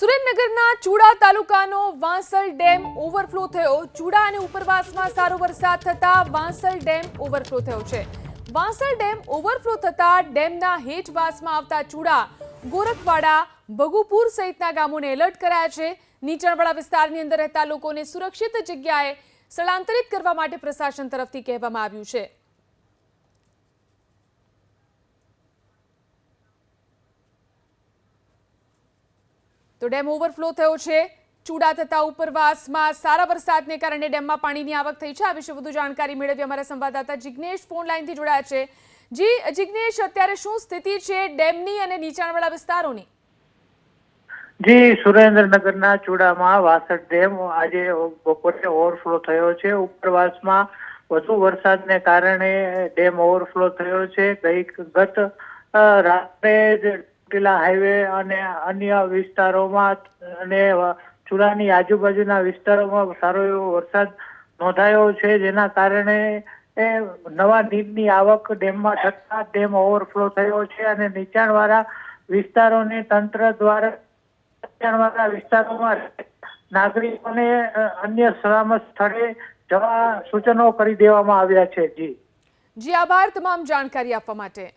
સુરેન્દ્રનગરના ચૂડા તાલુકાનો Vansal dam overflow થયો. ચૂડા અને ઉપરવાસમાં સારો વરસાદ થતા વાંસલ ડેમ ઓવરફ્લો થયો છે. વાંસલ ડેમ ઓવરફ્લો થતા ડેમના હેઠવાસમાં આવતા ચૂડા ગોરખવાડા, ભગુપુર સહિતના ગામોને એલર્ટ કરાયા છે. નીચાણવાળા વિસ્તારની અંદર રહેતા લોકોને સુરક્ષિત જગ્યાએ સ્થળાંતરિત કરવા માટે પ્રશાસન તરફથી કહેવામાં આવ્યું છે. તો ડેમ ઓવરફ્લો થયો છે. ચૂડા થતા ઉપરવાસમાં સારા વરસાદને કારણે ડેમમાં પાણીની આવક થઈ છે. આ વિશે વધુ જાણકારી મેળવી અમારા સંવાદદાતા જિજ્ઞેશ ફોન લાઈનથી જોડાયા છે. જી જિજ્ઞેશ અત્યારે શું સ્થિતિ છે ડેમની અને નીચાણવાળા વિસ્તારોની? જી, સુરેન્દ્રનગરના ચૂડામાં વાસઠ ડેમ આજે બપોરે ઓવરફ્લો થયો છે. ઉપરવાસમાં વધુ વરસાદને કારણે ડેમ ઓવરફ્લો થયો છે. ગઈ ગત રાત્રે ચોટીલા હાઈવે અને અન્ય વિસ્તારોમાં અને ચુરાની આજુબાજુના વિસ્તારોમાં સારો એવો વરસાદ નોંધાયો છે, જેના કારણે નવા નીરની આવક ડેમમાં થતા ડેમ ઓવરફ્લો થયો છે અને નીચાણવાળા વિસ્તારોને તંત્ર દ્વારા નીચાણવાળા વિસ્તારોમાં નાગરિકોને અન્ય સલામત સ્થળે જવા સૂચનો કરી દેવામાં આવ્યા છે. જી. જી, આભાર. તમામ જાણકારી આપવા માટે.